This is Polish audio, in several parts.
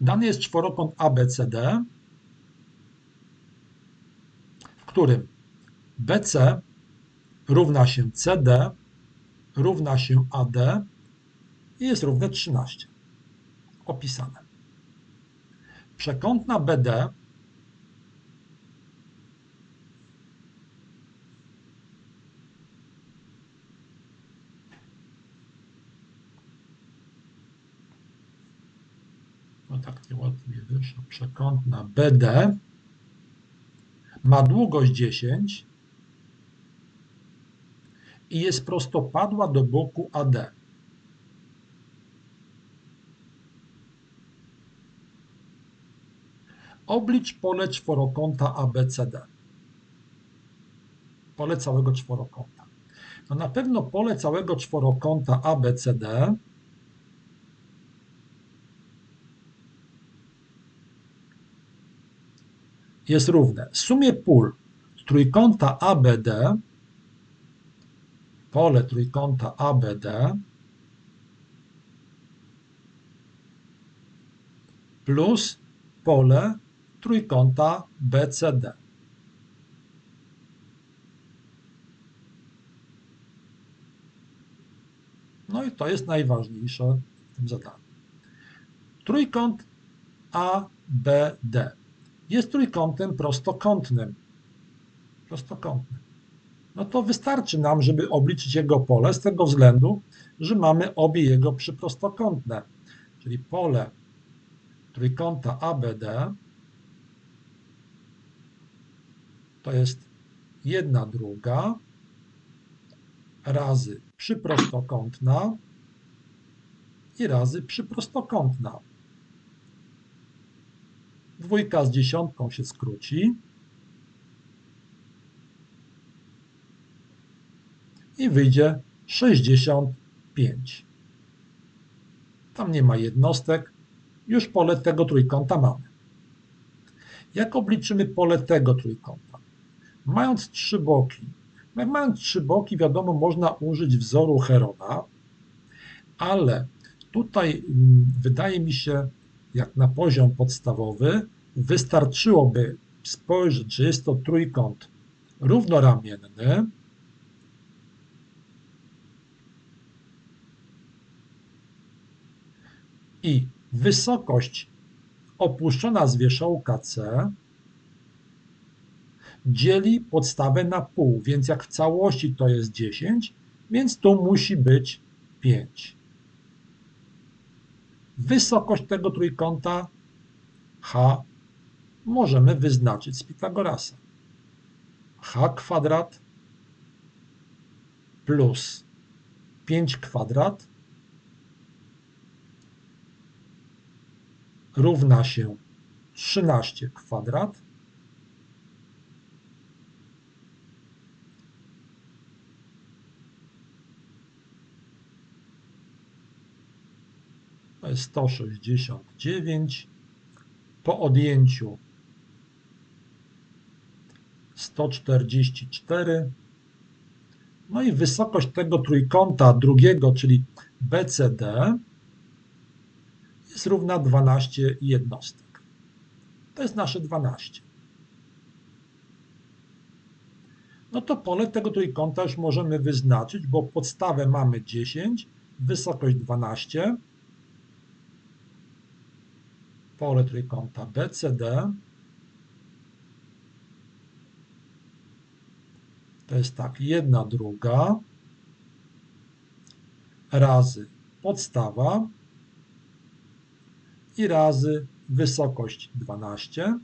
Dany jest czworokąt ABCD, w którym BC równa się CD równa się AD i jest równe 13. Opisane. Przekątna BD tak nieładnie wyszło, przekątna BD ma długość 10 i jest prostopadła do boku AD. Oblicz pole czworokąta ABCD. Pole całego czworokąta. No na pewno pole całego czworokąta ABCD jest równe sumie pól trójkąta ABD, pole trójkąta ABD plus pole trójkąta BCD. No i to jest najważniejsze w tym zadaniu. Trójkąt ABD jest trójkątem prostokątnym. Prostokątnym. No to wystarczy nam, żeby obliczyć jego pole z tego względu, że mamy obie jego przyprostokątne. Czyli pole trójkąta ABD to jest jedna druga razy przyprostokątna i razy przyprostokątna. Dwójka z dziesiątką się skróci. I wyjdzie 65. Tam nie ma jednostek. Już pole tego trójkąta mamy. Jak obliczymy pole tego trójkąta? Mając trzy boki, jak mając trzy boki, wiadomo, można użyć wzoru Herona, ale tutaj mm, wydaje mi się, jak na poziom podstawowy, wystarczyłoby spojrzeć, że jest to trójkąt równoramienny. I wysokość opuszczona z wierzchołka C dzieli podstawę na pół, więc jak w całości to jest 10, więc tu musi być 5. Wysokość tego trójkąta H możemy wyznaczyć z Pitagorasa. H kwadrat plus 5 kwadrat równa się 13 kwadrat 169 po odjęciu 144 no i wysokość tego trójkąta drugiego, czyli BCD jest równa 12 jednostek. To jest nasze 12. No to pole tego trójkąta już możemy wyznaczyć, bo podstawę mamy 10, wysokość 12, pole trójkąta BCD to jest tak, jedna druga razy podstawa i razy wysokość 12.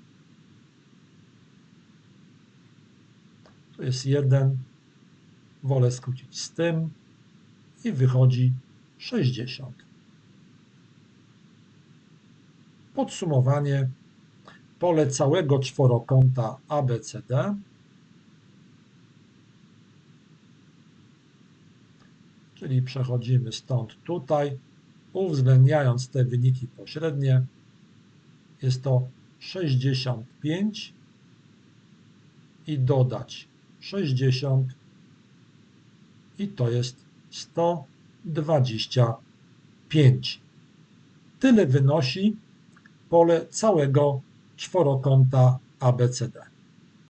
To jest 1. Wolę skrócić z tym i wychodzi 60. Podsumowanie. Pole całego czworokąta ABCD czyli przechodzimy stąd tutaj, uwzględniając te wyniki pośrednie, jest to 65 i dodać 60 i to jest 125. Tyle wynosi pole całego czworokąta ABCD.